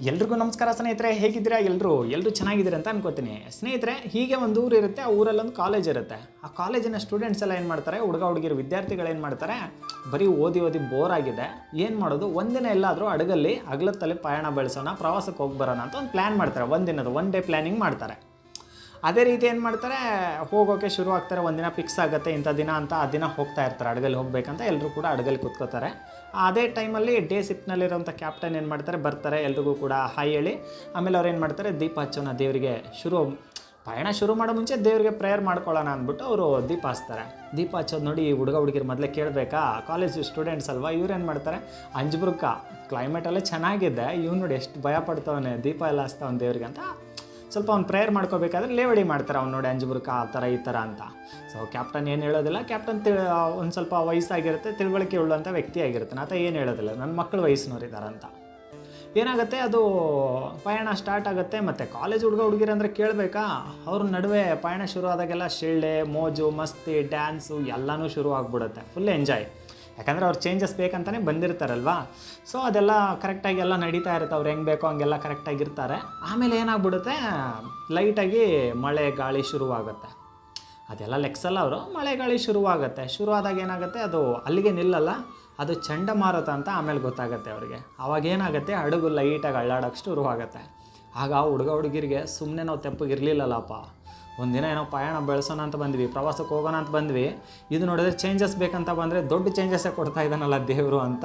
ಎಲ್ರಿಗೂ ನಮಸ್ಕಾರ ಸ್ನೇಹಿತರೆ, ಹೇಗಿದ್ದೀರಾ? ಎಲ್ಲರೂ ಎಲ್ಲರೂ ಚೆನ್ನಾಗಿದ್ದೀರಾ ಅಂತ ಅನ್ಕೋತೀನಿ. ಸ್ನೇಹಿತರೆ, ಹೀಗೆ ಒಂದು ಊರು ಇರುತ್ತೆ, ಆ ಊರಲ್ಲೊಂದು ಕಾಲೇಜ್ ಇರುತ್ತೆ. ಆ ಕಾಲೇಜಿನ ಸ್ಟೂಡೆಂಟ್ಸ್ ಎಲ್ಲ ಏನು ಮಾಡ್ತಾರೆ? ಹುಡುಗ, ಹುಡುಗಿರು, ವಿದ್ಯಾರ್ಥಿಗಳು ಏನು ಮಾಡ್ತಾರೆ? ಬರೀ ಓದಿ ಓದಿ ಬೋರ್ ಆಗಿದೆ. ಏನು ಮಾಡೋದು? ಒಂದಿನ ಎಲ್ಲಾದರೂ ಹಡಗಲ್ಲಿ ಅಗಲತ್ತಲ್ಲಿ ಪಯಣ ಬೆಳೆಸೋಣ, ಪ್ರವಾಸಕ್ಕೆ ಹೋಗಿ ಬರೋಣ ಅಂತ ಒಂದು ಪ್ಲ್ಯಾನ್ ಮಾಡ್ತಾರೆ. ಒಂದಿನದ ಒನ್ ಡೇ ಪ್ಲ್ಯಾನಿಂಗ್ ಮಾಡ್ತಾರೆ. ಅದೇ ರೀತಿ ಏನು ಮಾಡ್ತಾರೆ ಹೋಗೋಕ್ಕೆ ಶುರು ಆಗ್ತಾರೆ, ಒಂದಿನ ಫಿಕ್ಸ್ ಆಗುತ್ತೆ, ಇಂಥ ದಿನ ಅಂತ ಆ ದಿನ ಹೋಗ್ತಾ ಇರ್ತಾರೆ, ಅಡಗಲ್ಲಿ ಹೋಗ್ಬೇಕಂತ ಎಲ್ಲರೂ ಕೂಡ ಅಡಗಲ್ಲಿ ಕೂತ್ಕೋತಾರೆ. ಅದೇ ಟೈಮಲ್ಲಿ ಡೇ ಸಿಪ್ನಲ್ಲಿರೋಂಥ ಕ್ಯಾಪ್ಟನ್ ಏನು ಮಾಡ್ತಾರೆ, ಬರ್ತಾರೆ, ಎಲ್ರಿಗೂ ಕೂಡ ಹಾಯ್ ಹೇಳಿ. ಆಮೇಲೆ ಅವ್ರು ಏನು ಮಾಡ್ತಾರೆ, ದೀಪ ಹಚ್ಚೋಣ, ದೇವರಿಗೆ ಶುರು ಪಯಣ ಶುರು ಮಾಡೋ ಮುಂಚೆ ದೇವರಿಗೆ ಪ್ರೇಯರ್ ಮಾಡ್ಕೊಳ್ಳೋಣ ಅಂದ್ಬಿಟ್ಟು ಅವರು ದೀಪ ಹಚ್ತಾರೆ. ದೀಪ ಹಚ್ಚೋದು ನೋಡಿ ಹುಡುಗ ಹುಡುಗಿರು ಮೊದಲೇ ಕೇಳಬೇಕಾ ಕಾಲೇಜ್ ಸ್ಟೂಡೆಂಟ್ಸ್ ಅಲ್ವಾ, ಇವ್ರು ಏನು ಮಾಡ್ತಾರೆ ಅಂಜಬುರ್ಕ ಕ್ಲೈಮೇಟಲ್ಲೇ ಚೆನ್ನಾಗಿದೆ, ಇವ್ನು ನೋಡಿ ಎಷ್ಟು ಭಯ ಪಡ್ತಾವನೆ, ದೀಪ ಎಲ್ಲ ಹಚ್ತಾವನ್ ದೇವ್ರಿಗೆ ಅಂತ ಸ್ವಲ್ಪ ಅವ್ನು ಪ್ರೇಯರ್ ಮಾಡ್ಕೋಬೇಕಾದ್ರೆ ಲೇವಡಿ ಮಾಡ್ತಾರೆ ಅವ್ನು ನೋಡಿ ಅಂಜುಬುರ್ಕ ಆ ಥರ, ಈ ಥರ ಅಂತ. ಸೊ ಕ್ಯಾಪ್ಟನ್ ಏನು ಹೇಳೋದಿಲ್ಲ. ಕ್ಯಾಪ್ಟನ್ ತಿಳ್ ಒಂದು ಸ್ವಲ್ಪ ವಯಸ್ಸಾಗಿರುತ್ತೆ, ತಿಳುವಳಿಕೆ ಉಳ್ಳಂಥ ವ್ಯಕ್ತಿ ಆಗಿರ್ತಾನೆ. ಆತ ಏನು ಹೇಳೋದಿಲ್ಲ. ನನ್ನ ಮಕ್ಕಳು ಅಂತ. ಏನಾಗುತ್ತೆ, ಅದು ಪಯಣ ಸ್ಟಾರ್ಟ್ ಆಗುತ್ತೆ. ಮತ್ತು ಕಾಲೇಜ್ ಹುಡುಗ ಹುಡುಗಿರು ಅಂದರೆ ಕೇಳಬೇಕಾ? ಅವ್ರ ನಡುವೆ ಪಯಣ ಶುರು ಆದಾಗೆಲ್ಲ ಶಿಳ್ಳೆ, ಮೋಜು, ಮಸ್ತಿ ಡ್ಯಾನ್ಸು ಎಲ್ಲನೂ ಶುರು ಆಗ್ಬಿಡುತ್ತೆ ಫುಲ್ ಎಂಜಾಯ್ ಯಾಕಂದರೆ ಅವ್ರು ಚೇಂಜಸ್ ಬೇಕಂತಲೇ ಬಂದಿರ್ತಾರಲ್ವಾ? ಸೊ ಅದೆಲ್ಲ ಕರೆಕ್ಟಾಗಿ ಎಲ್ಲ ನಡೀತಾ ಇರುತ್ತೆ. ಅವ್ರು ಹೆಂಗೆ ಬೇಕೋ ಹಂಗೆಲ್ಲ ಕರೆಕ್ಟಾಗಿರ್ತಾರೆ ಆಮೇಲೆ ಏನಾಗ್ಬಿಡುತ್ತೆ? ಲೈಟಾಗಿ ಮಳೆ ಗಾಳಿ ಶುರುವಾಗುತ್ತೆ. ಅದೆಲ್ಲ ಲೆಕ್ಸಲ್ಲ ಅವರು. ಮಳೆ ಗಾಳಿ ಶುರುವಾಗುತ್ತೆ. ಶುರುವಾದಾಗ ಏನಾಗುತ್ತೆ? ಅದು ಅಲ್ಲಿಗೆ ನಿಲ್ಲಲ್ಲ. ಅದು ಚಂಡಮಾರುತ ಅಂತ ಆಮೇಲೆ ಗೊತ್ತಾಗುತ್ತೆ ಅವರಿಗೆ. ಆವಾಗ ಏನಾಗುತ್ತೆ? ಹಡಗು ಲೈಟಾಗಿ ಅಳ್ಳಾಡೋಕ್ಕೆ ಶುರುವಾಗುತ್ತೆ. ಆಗ ಹುಡುಗ ಹುಡುಗಿರಿಗೆ ಸುಮ್ಮನೆ ನಾವು ತೆಪ್ಪಗಿರಲಿಲ್ಲಲ್ಲಪ್ಪ ಒಂದಿನ ಏನೋ ಪಯಣ ಬೆಳೆಸೋಣ ಅಂತ ಬಂದ್ವಿ, ಪ್ರವಾಸಕ್ಕೆ ಹೋಗೋಣ ಅಂತ ಬಂದ್ವಿ. ಇದು ನೋಡಿದ್ರೆ ಚೇಂಜಸ್ ಬೇಕಂತ ಬಂದರೆ ದೊಡ್ಡ ಚೇಂಜಸ್ಸೇ ಕೊಡ್ತಾ ಇದ್ದಾನಲ್ಲ ದೇವರು ಅಂತ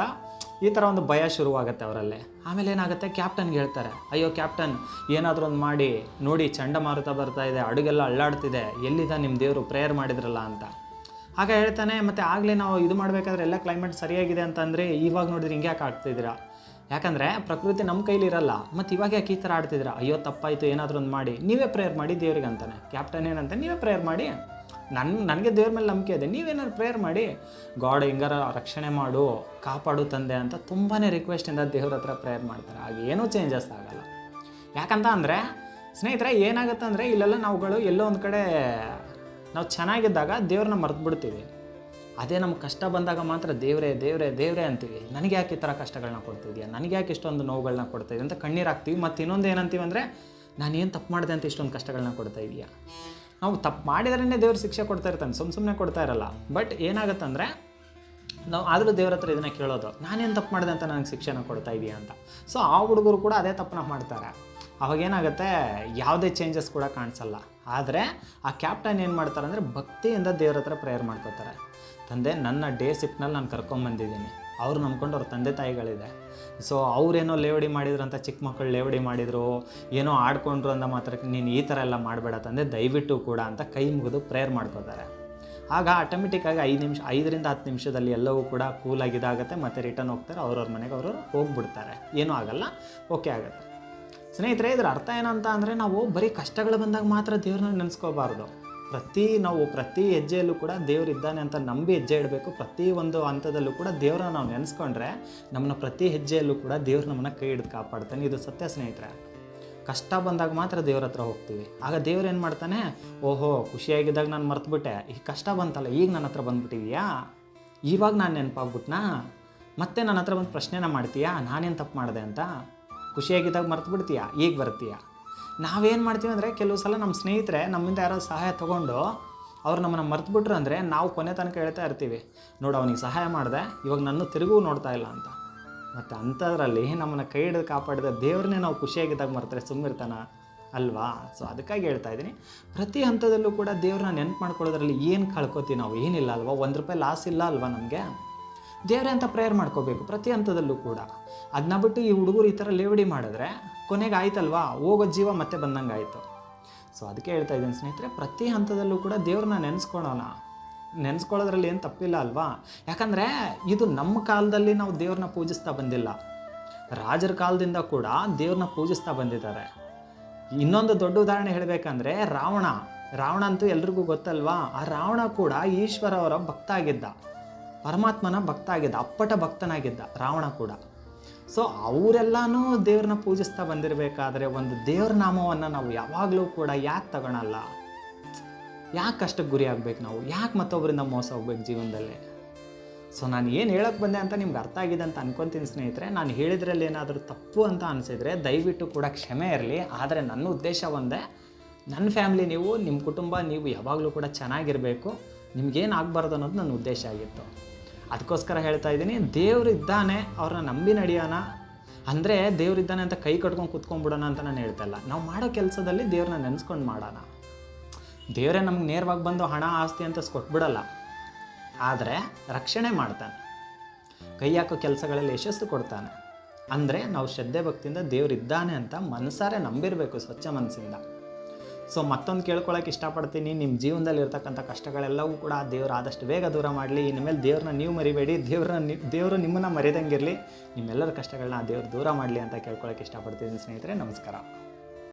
ಈ ಥರ ಒಂದು ಭಯ ಶುರುವಾಗುತ್ತೆ ಅವರಲ್ಲಿ. ಆಮೇಲೆ ಏನಾಗುತ್ತೆ ಕ್ಯಾಪ್ಟನ್ಗೆ ಹೇಳ್ತಾರೆ, ಅಯ್ಯೋ ಕ್ಯಾಪ್ಟನ್ ಏನಾದರೂ ಒಂದು ಮಾಡಿ, ನೋಡಿ ಚಂಡಮಾರುತ ಬರ್ತಾ ಇದೆ, ಅಡುಗೆಲ್ಲ ಅಳ್ಳಾಡ್ತಿದೆ, ಎಲ್ಲಿದೆ ನಿಮ್ಮ ದೇವರು ಪ್ರೇಯರ್ ಮಾಡಿದ್ರಲ್ಲ ಅಂತ. ಆಗ ಹೇಳ್ತಾನೆ, ಮತ್ತು ಆಗಲೇ ನಾವು ಇದು ಮಾಡಬೇಕಾದ್ರೆ ಎಲ್ಲ ಕ್ಲೈಮೇಟ್ ಸರಿಯಾಗಿದೆ ಅಂತಂದರೆ, ಇವಾಗ ನೋಡಿದ್ರೆ ಹಿಂಗೆ ಯಾಕೆ ಆಗ್ತಿದ್ದೀರಾ? ಯಾಕಂದರೆ ಪ್ರಕೃತಿ ನಮ್ಮ ಕೈಲಿರಲ್ಲ ಮತ್ತು ಇವಾಗ ಯಾಕೆ ಈ ಥರ ಆಡ್ತಿದ್ರ? ಅಯ್ಯೋ, ತಪ್ಪಾಯಿತು, ಏನಾದರೂ ಒಂದು ಮಾಡಿ. ನೀವೇ ಪ್ರೇಯರ್ ಮಾಡಿ ದೇವ್ರಿಗೆ ಅಂತಾನೆ. ಕ್ಯಾಪ್ಟನ್ ಏನಂತ? ನೀವೇ ಪ್ರೇಯರ್ ಮಾಡಿ. ನನ್ನ ನನಗೆ ದೇವ್ರ ಮೇಲೆ ನಂಬಿಕೆ ಇದೆ. ನೀವೇನಾದ್ರು ಪ್ರೇಯರ್ ಮಾಡಿ. ಗಾಡ್ ಹಿಂಗಾರ ರಕ್ಷಣೆ ಮಾಡು, ಕಾಪಾಡು ತಂದೆ ಅಂತ ತುಂಬಾ ರಿಕ್ವೆಸ್ಟಿಂದ ದೇವ್ರ ಹತ್ರ ಪ್ರೇಯರ್ ಮಾಡ್ತಾರೆ. ಆಗ ಏನೂ ಚೇಂಜಸ್ ಆಗಲ್ಲ. ಯಾಕಂತ ಅಂದರೆ, ಸ್ನೇಹಿತರೆ ಏನಾಗುತ್ತೆ ಅಂದರೆ ಇಲ್ಲೆಲ್ಲ ನಾವುಗಳು ಎಲ್ಲೋ ಒಂದು ಕಡೆ, ನಾವು ಚೆನ್ನಾಗಿದ್ದಾಗ ದೇವ್ರನ್ನ ಮರೆತು ಬಿಡ್ತೀವಿ ಅದೇ ನಮ್ಗೆ ಕಷ್ಟ ಬಂದಾಗ ಮಾತ್ರ ದೇವರೇ ದೇವರೇ ದೇವರೇ ಅಂತೀವಿ. ನನಗೆ ಯಾಕೆ ಈ ಥರ ಕಷ್ಟಗಳನ್ನ ಕೊಡ್ತಿದ್ಯಾ ನನಗೆ ಯಾಕೆ ಇಷ್ಟೊಂದು ನೋವುಗಳನ್ನ ಕೊಡ್ತಾಯಿದ್ವಿ ಅಂತ ಕಣ್ಣೀರು ಹಾಕ್ತೀವಿ. ಮತ್ತು ಇನ್ನೊಂದು ಏನಂತೀವಿ ಅಂದರೆ ನಾನೇನು ತಪ್ಪು ಮಾಡಿದೆ ಅಂತ ಇಷ್ಟೊಂದು ಕಷ್ಟಗಳನ್ನ ಕೊಡ್ತಾ ಇದೆಯಾ? ನಾವು ತಪ್ಪು ಮಾಡಿದ್ರೇ ದೇವ್ರ ಶಿಕ್ಷೆ ಕೊಡ್ತಾ ಇರ್ತಾನೆ. ಸುಮ್ಮ ಸುಮ್ಮನೆ ಕೊಡ್ತಾ ಇರಲ್ಲ. ಬಟ್ ಏನಾಗುತ್ತಂದರೆ, ನಾವು ಆದರೂ ದೇವ್ರ ಹತ್ರ ಇದನ್ನು ಕೇಳೋದು. ನಾನೇನು ತಪ್ಪು ಮಾಡಿದೆ ಅಂತ ನನಗೆ ಶಿಕ್ಷೆನ ಕೊಡ್ತಾ ಇದೆಯಾ ಅಂತ. ಸೊ ಆ ಹುಡುಗರು ಕೂಡ ಅದೇ ತಪ್ಪನ್ನ ಮಾಡ್ತಾರೆ. ಅವಾಗೇನಾಗುತ್ತೆ ಯಾವುದೇ ಚೇಂಜಸ್ ಕೂಡ ಕಾಣಿಸಲ್ಲ. ಆದರೆ ಆ ಕ್ಯಾಪ್ಟನ್ ಏನು ಮಾಡ್ತಾರೆ ಅಂದರೆ ಭಕ್ತಿಯಿಂದ ದೇವ್ರ ಹತ್ರ ಪ್ರೇಯರ್ ಮಾಡ್ಕೋತಾರೆ. ತಂದೆ, ನನ್ನ ಡೇ ಶಿಫ್ಟ್ನಲ್ಲಿ ನಾನು ಕರ್ಕೊಂಬಂದಿದ್ದೀನಿ ಅವ್ರು ನಂಬ್ಕೊಂಡು ಅವ್ರ ತಂದೆ ತಾಯಿಗಳಿದೆ. ಸೊ ಅವ್ರೇನೋ ಲೇವಡಿ ಮಾಡಿದ್ರು ಅಂತ ಚಿಕ್ಕ ಮಕ್ಕಳು ಲೇವಡಿ ಮಾಡಿದರು, ಏನೋ ಆಡ್ಕೊಂಡ್ರು ಅಂತ ಮಾತ್ರಕ್ಕೆ ನೀನು ಈ ಥರ ಎಲ್ಲ ಮಾಡಬೇಡ ತಂದೆ, ದಯವಿಟ್ಟು ಕೂಡ ಅಂತ ಕೈ ಮುಗಿದು ಪ್ರೇಯರ್ ಮಾಡ್ಕೋತಾರೆ. ಆಗ ಆಟೋಮೆಟಿಕ್ಕಾಗಿ ಐದು ನಿಮಿಷ, ಐದರಿಂದ ಹತ್ತು ನಿಮಿಷದಲ್ಲಿ ಎಲ್ಲವೂ ಕೂಡ ಕೂಲಾಗಿ ಇದಾಗುತ್ತೆ ಮತ್ತು ರಿಟರ್ನ್ ಹೋಗ್ತಾರೆ, ಅವ್ರವ್ರ ಮನೆಗೆ ಅವರು ಹೋಗ್ಬಿಡ್ತಾರೆ. ಏನೂ ಆಗಲ್ಲ ಓಕೆ ಆಗುತ್ತೆ. ಸ್ನೇಹಿತರೆ, ಇದರ ಅರ್ಥ ಏನಂತ ಅಂದರೆ ನಾವು ಬರೀ ಕಷ್ಟಗಳು ಬಂದಾಗ ಮಾತ್ರ ದೇವ್ರನ್ನ ನೆನೆಸ್ಕೋಬಾರ್ದು ಪ್ರತಿ ನಾವು ಪ್ರತಿ ಹೆಜ್ಜೆಯಲ್ಲೂ ಕೂಡ ದೇವರಿದ್ದಾನೆ ಅಂತ ನಂಬಿ ಹೆಜ್ಜೆ ಇಡಬೇಕು. ಪ್ರತಿ ಒಂದು ಹಂತದಲ್ಲೂ ಕೂಡ ದೇವ್ರನ್ನ ನಾವು ನೆನೆಸ್ಕೊಂಡ್ರೆ ನಮ್ಮನ್ನ ಪ್ರತಿ ಹೆಜ್ಜೆಯಲ್ಲೂ ಕೂಡ ದೇವ್ರು ನಮ್ಮನ್ನ ಕೈ ಹಿಡಿದು ಕಾಪಾಡ್ತಾನೆ. ಇದು ಸತ್ಯ ಸ್ನೇಹಿತರೆ. ಕಷ್ಟ ಬಂದಾಗ ಮಾತ್ರ ದೇವ್ರ ಹತ್ರ ಹೋಗ್ತೀವಿ. ಆಗ ದೇವ್ರು ಏನು ಮಾಡ್ತಾನೆ, ಓಹೋ, ಖುಷಿಯಾಗಿದ್ದಾಗ ನಾನು ಮರ್ತುಬಿಟ್ಟೆ. ಈ ಕಷ್ಟ ಬಂತಲ್ಲ, ಈಗ ನನ್ನ ಹತ್ರ ಬಂದುಬಿಟ್ಟಿದೆಯಾ? ಇವಾಗ ನಾನು ನೆನಪಾಗ್ಬಿಟ್ನಾ? ಮತ್ತೆ ನನ್ನ ಹತ್ರ ಬಂದು ಪ್ರಶ್ನೆನ ಮಾಡ್ತೀಯಾ? ನಾನೇನು ತಪ್ಪು ಮಾಡಿದೆ ಅಂತ? ಖುಷಿಯಾಗಿದ್ದಾಗ ಮರ್ತು ಬಿಡ್ತೀಯಾ? ಈಗ ಬರ್ತೀಯ? ನಾವೇನು ಮಾಡ್ತೀವಿ ಅಂದರೆ ಕೆಲವು ಸಲ ನಮ್ಮ ಸ್ನೇಹಿತರೆ ನಮ್ಮಿಂದ ಯಾರೋ ಸಹಾಯ ತೊಗೊಂಡು ಅವ್ರು ನಮ್ಮನ್ನು ಮರ್ತು ಬಿಟ್ರು ಅಂದರೆ ನಾವು ಕೊನೆ ತನಕ ಹೇಳ್ತಾ ಇರ್ತೀವಿ, ನೋಡು, ಅವನಿಗೆ ಸಹಾಯ ಮಾಡಿದೆ, ಇವಾಗ ನನ್ನ ತಿರುಗೂ ನೋಡ್ತಾ ಇಲ್ಲ ಅಂತ. ಮತ್ತು ಅಂಥದ್ರಲ್ಲಿ ನಮ್ಮನ್ನು ಕೈ ಹಿಡಿದು ಕಾಪಾಡಿದ ದೇವ್ರನ್ನೇ ನಾವು ಖುಷಿಯಾಗಿದ್ದಾಗ ಮರ್ತಾರೆ ಸುಮ್ಮಿರ್ತಾನ ಅಲ್ವಾ? ಸೊ ಅದಕ್ಕಾಗಿ ಹೇಳ್ತಾ ಇದ್ದೀನಿ. ಪ್ರತಿ ಹಂತದಲ್ಲೂ ಕೂಡ ದೇವ್ರನ್ನ ನೆನ್ಪು ಮಾಡ್ಕೊಳ್ಳೋದ್ರಲ್ಲಿ ಏನು ಕಳ್ಕೊತೀವಿ ನಾವು? ಏನಿಲ್ಲ ಅಲ್ವಾ? ಒಂದು ರೂಪಾಯಿ ಲಾಸ್ ಇಲ್ಲ ಅಲ್ವಾ ನಮಗೆ? ದೇವ್ರೆ ಅಂತ ಪ್ರೇಯರ್ ಮಾಡ್ಕೋಬೇಕು, ಪ್ರತಿ ಹಂತದಲ್ಲೂ ಕೂಡ. ಅದನ್ನ ಬಿಟ್ಟು ಈ ಹುಡುಗರು ಈ ಥರ ಲೇವಡಿ ಮಾಡಿದ್ರೆ ಕೊನೆಗೆ ಆಯ್ತಲ್ವಾ? ಹೋಗೋ ಜೀವ ಮತ್ತೆ ಬಂದಂಗೆ ಆಯಿತು. ಸೊ ಅದಕ್ಕೆ ಹೇಳ್ತಾ ಇದ್ದೀನಿ ಸ್ನೇಹಿತರೆ, ಪ್ರತಿ ಹಂತದಲ್ಲೂ ಕೂಡ ದೇವ್ರನ್ನ ನೆನೆಸ್ಕೊಳ್ಳೋಣ ನೆನೆಸ್ಕೊಳ್ಳೋದ್ರಲ್ಲಿ ಏನು ತಪ್ಪಿಲ್ಲ ಅಲ್ವಾ? ಯಾಕಂದರೆ ಇದು ನಮ್ಮ ಕಾಲದಲ್ಲಿ ನಾವು ದೇವ್ರನ್ನ ಪೂಜಿಸ್ತಾ ಬಂದಿಲ್ಲ. ರಾಜರ ಕಾಲದಿಂದ ಕೂಡ ದೇವ್ರನ್ನ ಪೂಜಿಸ್ತಾ ಬಂದಿದ್ದಾರೆ. ಇನ್ನೊಂದು ದೊಡ್ಡ ಉದಾಹರಣೆ ಹೇಳಬೇಕಂದ್ರೆ ರಾವಣ. ರಾವಣ ಅಂತೂ ಎಲ್ರಿಗೂ ಗೊತ್ತಲ್ವಾ? ಆ ರಾವಣ ಕೂಡ ಈಶ್ವರ ಅವರ ಭಕ್ತ ಆಗಿದ್ದ ಪರಮಾತ್ಮನ ಭಕ್ತ ಆಗಿದ್ದ ಅಪ್ಪಟ ಭಕ್ತನಾಗಿದ್ದ ರಾವಣ ಕೂಡ. ಸೊ ಅವರೆಲ್ಲನೂ ದೇವ್ರನ್ನ ಪೂಜಿಸ್ತಾ ಬಂದಿರಬೇಕಾದ್ರೆ ಒಂದು ದೇವ್ರ ನಾಮವನ್ನು ನಾವು ಯಾವಾಗಲೂ ಕೂಡ ಯಾಕೆ ತಗೊಳಲ್ಲ? ಯಾಕೆ ಅಷ್ಟಕ್ಕೆ ಗುರಿ ಆಗ್ಬೇಕು ನಾವು? ಯಾಕೆ ಮತ್ತೊಬ್ಬರಿಂದ ಮೋಸ ಹೋಗ್ಬೇಕು ಜೀವನದಲ್ಲಿ? ಸೊ ನಾನು ಏನು ಹೇಳಕ್ಕೆ ಬಂದೆ ಅಂತ ನಿಮ್ಗೆ ಅರ್ಥ ಆಗಿದೆ ಅಂತ ಅನ್ಕೊತೀನಿ ಸ್ನೇಹಿತರೆ, ನಾನು ಹೇಳಿದ್ರಲ್ಲಿ ಏನಾದರೂ ತಪ್ಪು ಅಂತ ಅನಿಸಿದರೆ ದಯವಿಟ್ಟು ಕೂಡ ಕ್ಷಮೆ ಇರಲಿ. ಆದರೆ ನನ್ನ ಉದ್ದೇಶ ಒಂದೇ ನನ್ನ ಫ್ಯಾಮಿಲಿ ನೀವು ನಿಮ್ಮ ಕುಟುಂಬ ನೀವು ಯಾವಾಗಲೂ ಕೂಡ ಚೆನ್ನಾಗಿರಬೇಕು. ನಿಮ್ಗೇನು ಆಗಬಾರ್ದು ಅನ್ನೋದು ನನ್ನ ಉದ್ದೇಶ ಆಗಿತ್ತು. ಅದಕ್ಕೋಸ್ಕರ ಹೇಳ್ತಾ ಇದ್ದೀನಿ, ದೇವರಿದ್ದಾನೆ ಅವ್ರನ್ನ ನಂಬಿ ನಡೆಯೋಣ ಅಂದರೆ ದೇವರಿದ್ದಾನೆ ಅಂತ ಕೈ ಕಟ್ಕೊಂಡು ಕುತ್ಕೊಂಡ್ಬಿಡೋಣ ಅಂತ ನಾನು ಹೇಳ್ತಾ ಇಲ್ಲ. ನಾವು ಮಾಡೋ ಕೆಲಸದಲ್ಲಿ ದೇವ್ರನ್ನ ನೆನೆಸ್ಕೊಂಡು ಮಾಡೋಣ. ದೇವರೇ ನಮ್ಗೆ ನೇರವಾಗಿ ಬಂದು ಹಣ, ಆಸ್ತಿ ಅಂತ ಕೊಟ್ಬಿಡಲ್ಲ. ಆದರೆ ರಕ್ಷಣೆ ಮಾಡ್ತಾನೆ. ಕೈ ಹಾಕೋ ಕೆಲಸಗಳಲ್ಲಿ ಯಶಸ್ಸು ಕೊಡ್ತಾನೆ. ಅಂದರೆ ನಾವು ಶ್ರದ್ಧೆ ಭಕ್ತಿಯಿಂದ ದೇವರಿದ್ದಾನೆ ಅಂತ ಮನಸಾರೆ ನಂಬಿರಬೇಕು ಸ್ವಚ್ಛ ಮನಸ್ಸಿಂದ ಸೊ ಮತ್ತೊಂದು ಕೇಳ್ಕೊಳಕ್ಕೆ ಇಷ್ಟಪಡ್ತೀನಿ. ನಿಮ್ಮ ಜೀವನದಲ್ಲಿ ಇರ್ತಕ್ಕಂಥ ಕಷ್ಟಗಳೆಲ್ಲವೂ ಕೂಡ ದೇವರು ಆದಷ್ಟು ಬೇಗ ದೂರ ಮಾಡಲಿ. ಇನ್ಮೇಲೆ ದೇವ್ರನ್ನ ನೀವು ಮರಿಬೇಡಿ. ದೇವ್ರನ್ನ ದೇವರು ನಿಮ್ಮನ್ನು ಮರೆದಂಗಿರಲಿ. ನಿಮ್ಮೆಲ್ಲರ ಕಷ್ಟಗಳನ್ನ ದೇವ್ರು ದೂರ ಮಾಡಲಿ ಅಂತ ಕೇಳ್ಕೊಳಕ್ಕೆ ಇಷ್ಟಪಡ್ತೀನಿ ಸ್ನೇಹಿತರೆ. ನಮಸ್ಕಾರ.